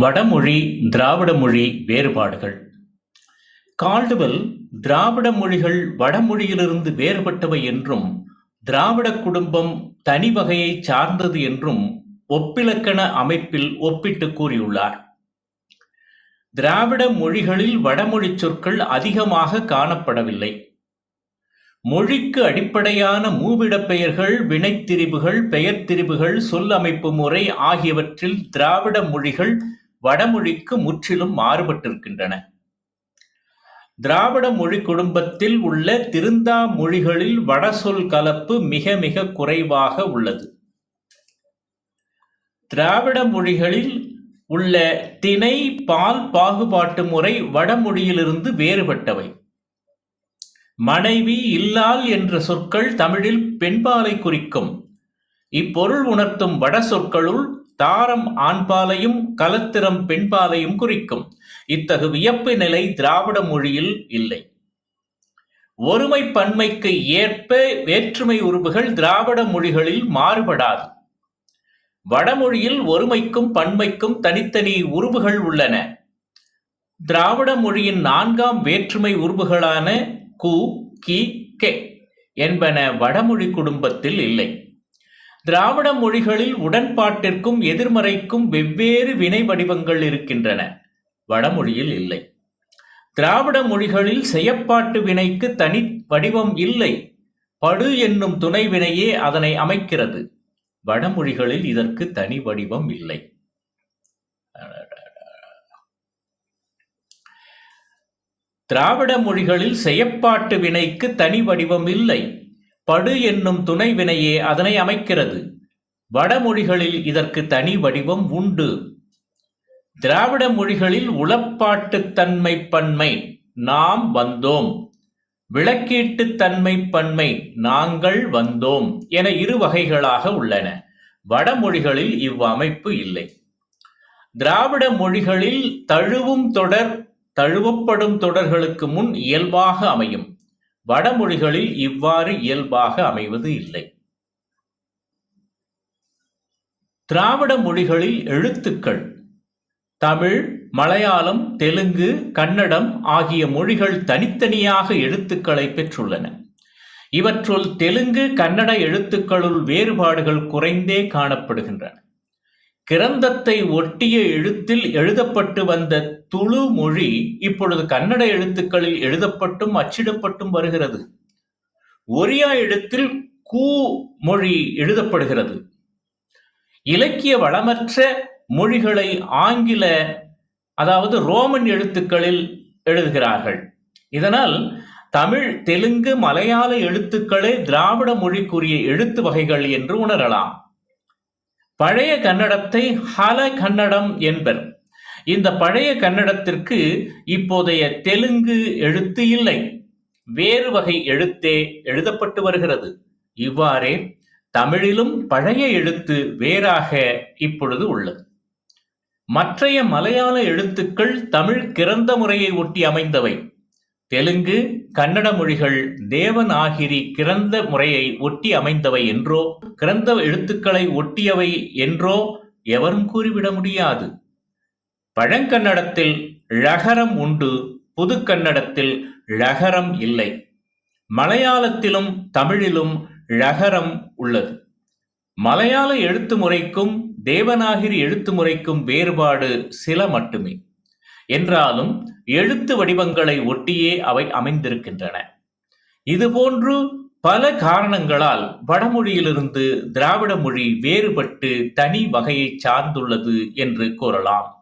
வடமொழி திராவிட மொழி வேறுபாடுகள். கால்டுவெல் திராவிட மொழிகள் வடமொழியிலிருந்து வேறுபட்டவை என்றும் திராவிட குடும்பம் தனி வகையைச் சார்ந்தது என்றும் ஒப்பிலக்கண அமைப்பில் ஒப்பிட்டு கூறியுள்ளார். திராவிட மொழிகளில் வடமொழிச் சொற்கள் அதிகமாக காணப்படவில்லை. மொழிக்கு அடிப்படையான மூவிடப் பெயர்கள் வினைத்திரிபுகள் சொல் சொல்லமைப்பு முறை ஆகியவற்றில் திராவிட மொழிகள் வடமொழிக்கு முற்றிலும் மாறுபட்டிருக்கின்றன. திராவிட மொழி குடும்பத்தில் உள்ள திருந்தா மொழிகளில் வடசொல் கலப்பு மிக மிக குறைவாக உள்ளது. திராவிட மொழிகளில் உள்ள திணை பால் பாகுபாட்டு முறை வடமொழியிலிருந்து வேறுபட்டவை. மனைவி இல்லால் என்ற சொற்கள் தமிழில் பெண்பாலை குறிக்கும். இப்பொருள் உணர்த்தும் வட சொற்களுள் தாரம் ஆண்பாலையும் கலத்திரம் பெண்பாலையும் குறிக்கும். இத்தகு வியப்பு நிலை திராவிட மொழியில் இல்லை. ஒருமை பன்மைக்கு ஏற்ப வேற்றுமை உருவுகள் திராவிட மொழிகளில் மாறுபடாது. வடமொழியில் ஒருமைக்கும் பன்மைக்கும் தனித்தனி உருவுகள் உள்ளன. திராவிட மொழியின் நான்காம் வேற்றுமை உருவுகளான கு கி கே என்பன வடமொழி குடும்பத்தில் இல்லை. திராவிட மொழிகளில் உடன்பாட்டிற்கும் எதிர்மறைக்கும் வெவ்வேறு வினை வடிவங்கள் இருக்கின்றன. வடமொழியில் இல்லை. திராவிட மொழிகளில் செயற்பாட்டு வினைக்கு தனி வடிவம் இல்லை. படு என்னும் துணை வினையே அதனை அமைக்கிறது. வடமொழிகளில் இதற்கு தனி வடிவம் இல்லை. திராவிட மொழிகளில் செயற்பாட்டு வினைக்கு தனி வடிவம் இல்லை. படு என்னும் துணை வினையே அதனை அமைக்கிறது. வடமொழிகளில் இதற்கு தனி வடிவம் உண்டு. திராவிட மொழிகளில் உளப்பாட்டுத்தன்மை பன்மை நாம் வந்தோம். விளக்கீட்டு தன்மை பன்மை நாங்கள் வந்தோம் என இரு வகைகளாக உள்ளன. வடமொழிகளில் இவ்வமைப்பு இல்லை. திராவிட மொழிகளில் தழுவும் தொடர் தழுவப்படும் தொடர்களுக்கு முன் இயல்பாக அமையும். வடமொழிகளில் இவ்வாறு இயல்பாக அமைவது இல்லை. திராவிட மொழிகளில் எழுத்துக்கள் தமிழ் மலையாளம் தெலுங்கு கன்னடம் ஆகிய மொழிகள் தனித்தனியாக எழுத்துக்களை பெற்றுள்ளன. இவற்றுள் தெலுங்கு கன்னட எழுத்துக்களுள் வேறுபாடுகள் குறைந்தே காணப்படுகின்றன. கிரந்தத்தை ஒட்டிய எழுத்தில் எழுதப்பட்டு வந்த துளு மொழி இப்பொழுது கன்னட எழுத்துக்களில் எழுதப்பட்டும் அச்சிடப்பட்டும் வருகிறது. ஒரியா எழுத்தில் கூ மொழி எழுதப்படுகிறது. இலக்கிய வளமற்ற மொழிகளை ஆங்கில அதாவது ரோமன் எழுத்துக்களில் எழுதுகிறார்கள். இதனால் தமிழ் தெலுங்கு மலையாள எழுத்துக்களே திராவிட மொழிக்குரிய எழுத்து வகைகள் என்று உணரலாம். பழைய கன்னடத்தை ஹல கன்னடம் என்பர். இந்த பழைய கன்னடத்திற்கு இப்போதைய தெலுங்கு எழுத்து இல்லை. வேறு வகை எழுத்தே எழுதப்பட்டு வருகிறது. இவ்வாறே தமிழிலும் பழைய எழுத்து வேறாக இப்பொழுது உள்ளது. மற்றைய மலையாள எழுத்துக்கள் தமிழ் கிறந்த முறையை ஒட்டி அமைந்தவை. தெலுங்கு கன்னட மொழிகள் தேவநாகிரி கிறந்த முறையை ஒட்டி அமைந்தவை என்றோ கிரந்த எழுத்துக்களை ஒட்டியவை என்றோ எவரும் கூறிவிட முடியாது. பழங்கன்னடத்தில் ழகரம் உண்டு புது கன்னடத்தில் ழகரம் இல்லை. மலையாளத்திலும் தமிழிலும் ழகரம் உள்ளது. மலையாள எழுத்து முறைக்கும் தேவநாகிரி எழுத்து முறைக்கும் வேறுபாடு சில மட்டுமே. என்றாலும் எழுத்து வடிவங்களை ஒட்டியே அவை அமைந்திருக்கின்றன. இதுபோன்று பல காரணங்களால் வடமொழியிலிருந்து திராவிட மொழி வேறுபட்டு தனி வகையை சார்ந்துள்ளது என்று கூறலாம்.